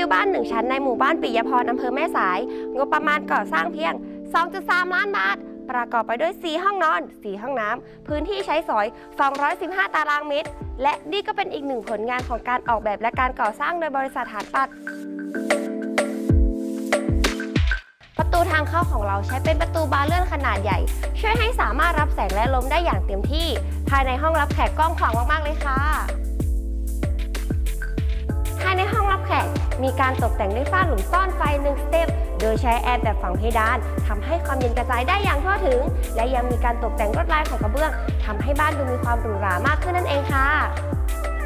วิวบ้านหนึ่งชั้นในหมู่บ้านปิยพรอำเภอแม่สาย งบประมาณก่อสร้างเพียง 2.3 ล้านบาท ประกอบไปด้วย 4 ห้องนอน 4 ห้องน้ำ พื้นที่ใช้สอย 215 ตารางเมตร และนี่ก็เป็นอีกหนึ่งผลงานของการออกแบบและการก่อสร้างโดยบริษัทฐานปัดประตูทางเข้าของเราใช้เป็นประตูบานเลื่อนขนาดใหญ่ ช่วยให้สามารถรับแสงและลมได้อย่างเต็มที่ ภายในห้องรับแขกกว้างขวางมากๆ มีการตกแต่งด้วยฝ้าหลุมซ่อนไฟหนึ่งสเต็ป โดยใช้แอร์แบบฝังเพดานทำให้ความเย็นกระจายได้อย่างทั่วถึง และยังมีการตกแต่งลวดลายของกระเบื้องทำให้บ้านดูมีความหรูหรามากขึ้นนั่นเองค่ะ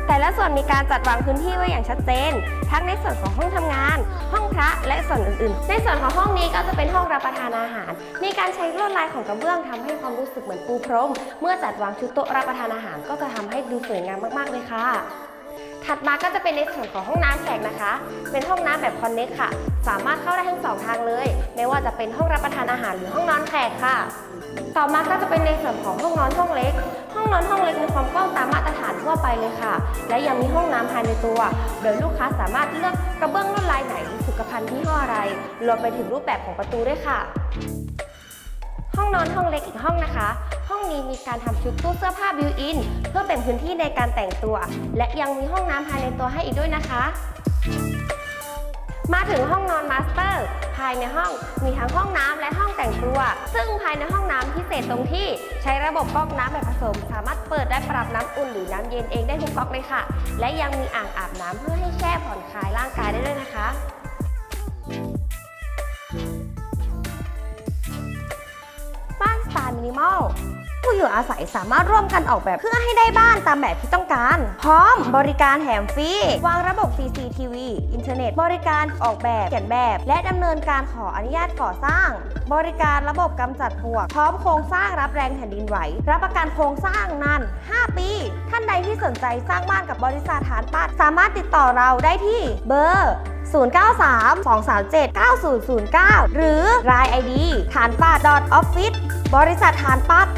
แต่ละส่วนมีการจัดวางพื้นที่ไว้อย่างชัดเจน ทั้งในส่วนของห้องทำงาน ห้องพระและส่วนอื่นๆ ในส่วนของห้องนี้ก็จะเป็นห้องรับประทานอาหาร มีการใช้ลวดลายของกระเบื้องทำให้ความรู้สึกเหมือนปูพรม เมื่อจัดวางชุดโต๊ะรับประทานอาหารก็จะทำให้ดูสวยงามมากๆเลยค่ะ ถัดมาก็จะเป็นในส่วนของห้องน้ำแขกนะคะ เป็นห้องน้ำแบบคอนเน็กค่ะ สามารถเข้าได้ทั้งสองทางเลย ไม่ว่าจะเป็นห้องรับประทานอาหารหรือห้องนอนแขกค่ะ ต่อมาก็จะเป็นในส่วนของห้องนอนห้องเล็ก ห้องนอนห้องเล็กมีความกว้างตามมาตรฐานทั่วไปเลยค่ะ และยังมีห้องน้ำภายในตัว โดยลูกค้าสามารถเลือกกระเบื้องลวดลายไหน สุขภัณฑ์ที่ห้ออะไร รวมไปถึงรูปแบบของประตูด้วยค่ะ ห้องนอนห้องเล็กอีกห้องนะคะ นี้มีการทำชุดตู้เสื้อผ้าบิวอิน เพื่อเป็นพื้นที่ในการแต่งตัว และยังมีห้องน้ำภายในตัวให้อีกด้วยนะคะ มาถึงห้องนอนมาสเตอร์ ภายในห้องมีทั้งห้องน้ำและห้องแต่งตัว ซึ่งภายในห้องน้ำพิเศษตรงที่ใช้ระบบก๊อกน้ำแบบผสม สามารถเปิดได้ปรับน้ำอุ่นหรือน้ำเย็นเองได้ทุกก๊อกเลยค่ะ และยังมีอ่างอาบน้ำเพื่อให้แช่ผ่อนคลายร่างกายได้ด้วยนะคะบ้านสไตล์มินิมอล อยู่อาศัยสามารถร่วมกันออกแบบเพื่อให้ได้บ้านตามแบบที่ต้องการ พร้อมบริการแถมฟรี วางระบบ CCTV อินเทอร์เน็ต บริการออกแบบเขียนแบบ และดำเนินการขออนุญาตก่อสร้าง บริการระบบกำจัดปลวก พร้อมโครงสร้างรับแรงแผ่นดินไหว รับประกันโครงสร้างนาน 5 ปี ท่านใดที่สนใจสร้างบ้านกับบริษัทฐานปัดสามารถติดต่อเราได้ที่เบอร์093-237-9009 หรือ Line ID ฐานปัด .office บริษัทฐานปัด